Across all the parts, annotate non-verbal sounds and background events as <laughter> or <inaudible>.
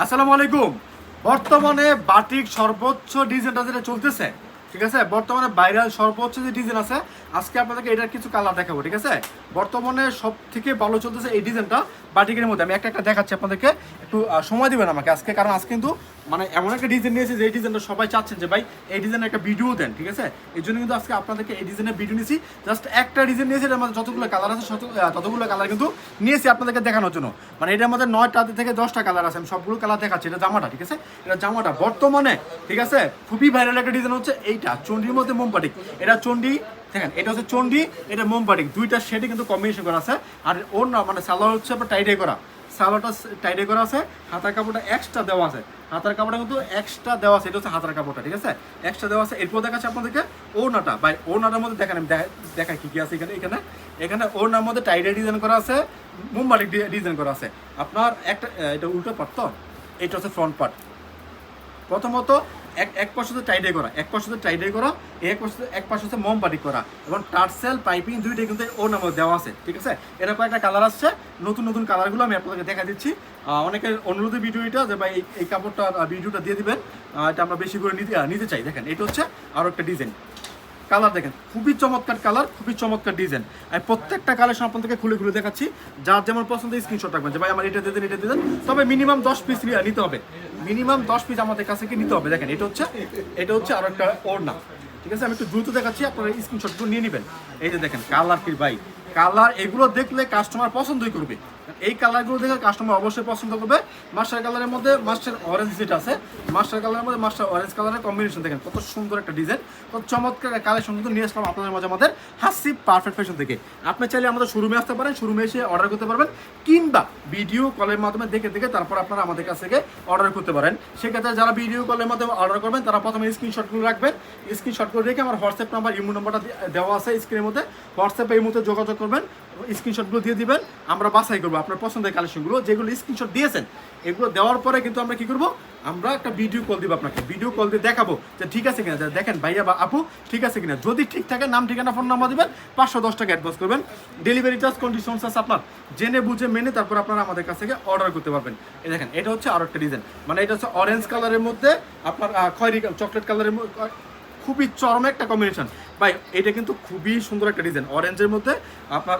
আসসালামু আলাইকুম। বর্তমানে বাটিক সর্বোচ্চ ডিজাইনটা যেটা চলতেছে। ঠিক আছে? বর্তমানে ভাইরাল সর্বোচ্চ যে ডিজাইন আছে, আজকে আপনাদেরকে এটার কিছু কালার দেখাবো, ঠিক আছে? বর্তমানে সব থেকে ভালো চলতেছে এই ডিজাইনটা বাটিকের মধ্যে। আমি একটা একটা দেখাচ্ছি আপনাদেরকে। একটু সময় দেবেন আমাকে আজকে, কারণ আজকে কিন্তু মানে এমন একটা ডিজাইন নিয়েছি যে এই ডিজাইনটা সবাই চাচ্ছেন যে, ভাই, এই ডিজাইনের একটা ভিডিও দেন ঠিক আছে? এই জন্য কিন্তু আজকে আপনাদেরকে এই ডিজাইনের ভিডিও নিয়েছি। জাস্ট একটা ডিজাইন নিয়েছি, এটার মধ্যে যতগুলো কালার আছে ততগুলো কালার কিন্তু নিয়েছি আপনাদেরকে দেখানোর জন্য। মানে এটার মধ্যে নয়টা থেকে দশটা কালার আছে, আমি সবগুলো কালার দেখাচ্ছি। এটা জামাটা, ঠিক আছে? এটা জামাটা বর্তমানে, ঠিক আছে? খুবই ভাইরাল একটা ডিজাইন হচ্ছে এইটা চন্ডির মধ্যে মোমবাটিক এটা চন্ডি দেখেন, এটা হচ্ছে চন্ডি এটা মোমবাটিক দুইটা শেডে কিন্তু কম্বিনেশন করা আছে। আর ওর না মানে সালোয়ার হচ্ছে আপনার টাইটে করা। সালোয়ারটা টাইটে করা আছে, হাতার কাপড়টা এক্সট্রা দেওয়া আছে। হাতার কাপড়টা কিন্তু এক্সট্রা দেওয়া আছে, এটা হচ্ছে হাতার কাপড়টা, ঠিক আছে? এক্সট্রা দেওয়া আছে। এরপর দেখাচ্ছে আপনাদেরকে ওনাটা বাই ওনাটার মধ্যে দেখেন, আমি দেখা- কি কি আছে এখানে এখানে। এখানে ওনার মধ্যে টাইটে ডিজাইন করা আছে মুম্বাটিক ডিজাইন করা আছে। আপনার একটা এটা উল্টো পার্ট তো? এটা হচ্ছে ফ্রন্ট পার্ট প্রথমত এক এক পাশে হচ্ছে টাইডে করা, এক পাশে হচ্ছে টাইডে করা, এক পাশে এক পাশে হচ্ছে মোমবাটি করা। এবং টার্সেল পাইপিং দুইটাই কিন্তু ওর নামে দেওয়া আছে, ঠিক আছে? এরকম একটা কালার আসছে, নতুন নতুন কালারগুলো আমি আপনাদেরকে দেখা দিচ্ছি। অনেকের অনুরোধে ভিডিও এটা যে ভাই এই- এই কাপড়টা ভিডিওটা দিয়ে দিবেন। এটা আমরা বেশি করে নিতে নিতে চাই। দেখেন, এটা হচ্ছে আরও একটা ডিজাইন কালার দেখেন, খুবই চমৎকার কালার খুবই চমৎকার ডিজাইন আমি প্রত্যেকটা কালেকশন আপনাদেরকে খুলে খুলে দেখাচ্ছি। যার যেমন পছন্দ স্ক্রিনশট রাখবেন, যে ভাই আমার এটা দিয়ে দেন, এটা দিয়ে দেন। তবে মিনিমাম দশ পিস নিতে হবে। মিনিমাম দশ পিস আমাদের কাছে কি নিতে হবে? দেখেন, এটা হচ্ছে এটা হচ্ছে আরও একটা ওড়না। ঠিক আছে? আমি একটু দ্রুত দেখাচ্ছি, আপনারা স্ক্রিনশটগুলো নিয়ে নেবেন। এই যে দেখেন, কালার কি ভাই? কালার এগুলো দেখলে কাস্টমার পছন্দই করবে। এই কালারগুলো দেখে কাস্টমার অবশ্যই পছন্দ করবে। মাস্টার কালারের মধ্যে মাস্টার অরেঞ্জ যেটা আছে, মাস্টার কালারের মধ্যে মাস্টার অরেঞ্জ কালারের কম্বিনেশন দেখেন, কত সুন্দর একটা ডিজাইন কত চমৎকার কালেকশন কিন্তু নিয়ে আসলাম আপনাদের মাঝে আমাদের হাসি পারফেক্ট ফ্যাশন থেকে। আপনি চাইলে আমাদের শোরুমে আসতে পারেন শোরুমে এসে অর্ডার করতে পারবেন, কিংবা ভিডিও কলের মাধ্যমে দেখে দেখে তারপর আপনারা আমাদের কাছ থেকে অর্ডার করতে পারেন। সেক্ষেত্রে যারা ভিডিও কলের মাধ্যমে অর্ডার করবেন, তারা প্রথমে স্ক্রিনশটগুলো রাখবেন। স্ক্রিনশট করে রেখে আমার হোয়াটসঅ্যাপ নাম্বার ইমো নাম্বারটা দেওয়া আছে স্ক্রিনের মধ্যে। হোয়াটসঅ্যাপে এই মুহূর্তে যোগাযোগ করবেন। স্ক্রিনশটগুলো দিয়ে দিবেন, আমরা বাছাই করব আপনার পছন্দের কালেকশনগুলো যেগুলো স্ক্রিনশট দিয়েছেন, এগুলো দেওয়ার পরে কিন্তু আমরা কি করব? আমরা একটা ভিডিও কল দিব আপনাকে। ভিডিও কল দিয়ে দেখাবো যে ঠিক আছে কিনা দেখেন ভাইয়া বা আপু ঠিক আছে কিনা। যদি ঠিক থাকে, নাম, ঠিকানা ফোন নাম্বার দিবেন, পাঁচশো দশ টাকা অ্যাডভান্স করবেন। ডেলিভারি চার্জ কন্ডিশনস আছে আপনার। জেনে বুঝে মেনে তারপর আপনারা আমাদের কাছ থেকে অর্ডার করতে পারবেন। এই দেখেন, এটা হচ্ছে আরও একটা ডিজাইন মানে এটা হচ্ছে অরেঞ্জ কালারের মধ্যে আপনার খয়েরি চকলেট কালারের খুবই চরম একটা কম্বিনেশন ভাই, এটা কিন্তু খুবই সুন্দর একটা ডিজাইন অরেঞ্জের মধ্যে আপনার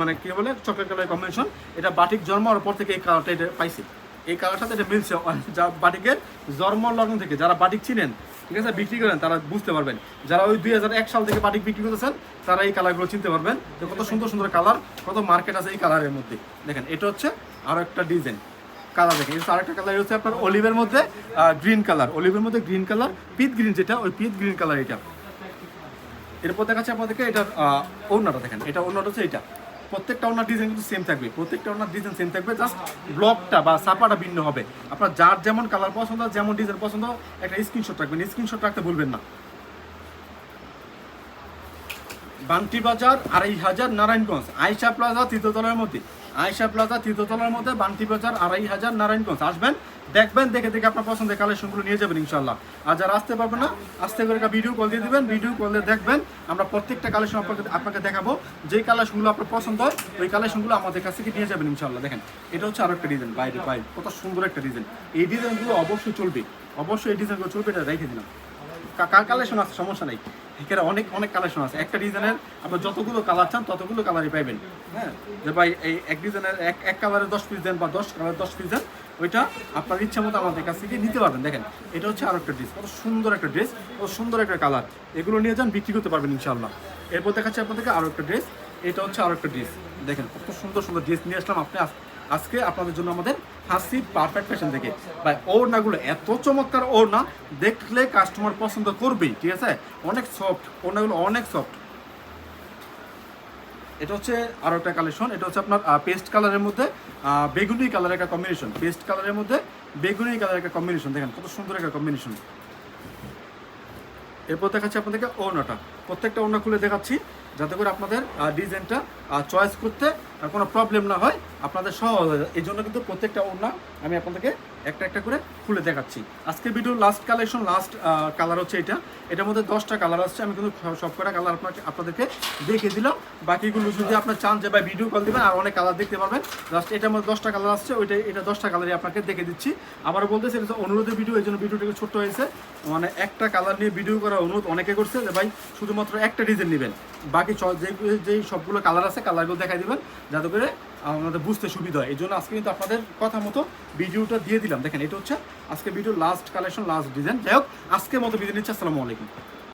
মানে কি বলে চকলেট কালারের কম্বিনেশন এটা বাটিক জন্ম হওয়ার পর থেকে এই কালারটা এটা পাইছি। এই কালারটার সাথে এটা মিলছে। <laughs> যা বাটিকের জন্ম লগ্ন থেকে যারা বাটিক চিনেন, ঠিক আছে, বিক্রি করেন, তারা বুঝতে পারবেন। যারা ওই দুই হাজার এক সাল থেকে বাটিক বিক্রি করতেছেন, তারা এই কালারগুলো চিনতে পারবেন কত সুন্দর সুন্দর কালার কত মার্কেট আছে এই কালারের মধ্যে। দেখেন, এটা হচ্ছে আরও একটা ডিজাইন কালার দেখেন। এটা আরেকটা কালার হচ্ছে আপনার অলিভের মধ্যে গ্রিন কালার অলিভের মধ্যে গ্রিন কালার পিট গ্রিন যেটা, ওই পিট গ্রিন কালার এটা। এরপর দেখাচ্ছে আপনাদেরকে এটা ওনাটা দেখেন। এটা ওনাটা হচ্ছে এটা। প্রত্যেকটা ওনার ডিজাইন কিন্তু সেম থাকবে। প্রত্যেকটা ওনার ডিজাইন সেম থাকবে। জাস্ট ব্লকটা বা সাপাটা ভিন্ন হবে। আপনার যার যেমন কালার পছন্দ, যেমন ডিজাইন পছন্দ, একটা স্ক্রিনশট রাখবেন। স্ক্রিনশট রাখতে ভুলবেন না। বান্টি বাজার, আড়াই হাজার নারায়ণগঞ্জ আয়সা প্লাজা তৃতীয়তলার মধ্যে। আয়সা প্লাজা তৃতীয়তলার মধ্যে বান্টি বাজার, আড়াই হাজার নারায়ণগঞ্জ। আসবেন, দেখবেন, দেখে দেখে আপনার পছন্দের কালেকশনগুলো নিয়ে যাবেন ইনশাল্লাহ আর যারা আসতে পারবেন না, আসতে করে ভিডিও কল দিয়ে দিবেন ভিডিও কল দিয়ে দেখবেন, আমরা প্রত্যেকটা কালেকশন আপনাকে আপনাকে দেখাবো, যেই কালেকশনগুলো আপনার পছন্দ হয়, ওই কালেকশনগুলো আমাদের কাছ থেকে নিয়ে যাবেন ইনশাল্লাহ দেখেন, এটা হচ্ছে আরও একটা ডিজাইন বাইরে বাইরে। কত সুন্দর একটা ডিজাইন এই ডিজাইনগুলো অবশ্যই চলবে, অবশ্যই এই ডিজাইনগুলো চলবে, এটা রেখে দিলাম। কার কালেকশন আছে? সমস্যা নেই। এখানে অনেক অনেক কালেকশন আছে। একটা ডিজাইনের আপনার যতগুলো কালার চান, ততগুলো কালারই পাইবেন। হ্যাঁ? যে ভাই, এই এক ডিজাইনের এক এক কালারে দশ পিস দেন বা দশ কালার দশ পিস দেন, ওইটা আপনার ইচ্ছা মতো আমাদের কাছ থেকে নিতে পারবেন। দেখেন, এটা হচ্ছে আরও একটা ড্রেস কত সুন্দর একটা ড্রেস কত সুন্দর একটা কালার এগুলো নিয়ে যান, বিক্রি করতে পারবেন ইনশাল্লাহ এরপর দেখাচ্ছি আপনাদেরকে আরও একটা ড্রেস এটা হচ্ছে আরও একটা ড্রেস দেখেন, কত সুন্দর সুন্দর ড্রেস নিয়ে আসলাম। আপনি আজকে আপনাদের জন্য আমাদের হাসি পারফেক্ট ফ্যাশন থেকে ভাই, ওড়নাগুলো এত চমৎকার ওড়না, দেখলে কাস্টমার পছন্দ করবেই, ঠিক আছে? অনেক সফট ওড়নাগুলো অনেক সফট এটা হচ্ছে আরও একটা কালেকশন এটা হচ্ছে আপনার পেস্ট কালারের মধ্যে বেগুনি কালারের একটা কম্বিনেশন পেস্ট কালারের মধ্যে বেগুনি কালারের একটা কম্বিনেশন দেখেন কত সুন্দর একটা কম্বিনেশন এরপর দেখাচ্ছি আপনাদেরকে ওনাটা প্রত্যেকটা ওনা খুলে দেখাচ্ছি, যাতে করে আপনাদের ডিজাইনটা চয়েস করতে কোনো প্রবলেম না হয়, আপনাদের সহজ হয়। এই জন্য কিন্তু প্রত্যেকটা ওনা আমি আপনাদেরকে একটা একটা করে খুলে দেখাচ্ছি। আজকে video last collection last colour হচ্ছে এটা। এটার মধ্যে দশটা কালার আসছে, আমি কিন্তু সব কটা কালার আপনাকে, আপনাদেরকে দেখিয়ে দিলাম। বাকিগুলো যদি আপনার চান যে ভাই ভিডিও কল দিবেন, আর অনেক কালার দেখতে পারবেন লাস্ট এটার মধ্যে দশটা কালার আসছে, ওইটা, এটা দশটা কালারই আপনাকে দেখে দিচ্ছি। আবার বলতেছি, এটা হচ্ছে অনুরোধের ভিডিও এই জন্য ভিডিওটা একটু ছোট্ট হয়েছে। মানে একটা কালার নিয়ে ভিডিও করার অনুরোধ অনেকে করছে যে, ভাই, শুধুমাত্র একটা ডিজাইন নেবেন। বাকি যে যেই সবগুলো কালার আছে কালারগুলো দেখাই দিবেন, যাতে করে আমাদের বুঝতে সুবিধা হয়। এই জন্য আজকে কিন্তু আপনাদের কথা মতো ভিডিওটা দিয়ে দিলাম। দেখেন, এটা হচ্ছে আজকে video last collection last design যাই হোক, আজকের মতো বিদায় নিচ্ছে। আসসালামু আলাইকুম।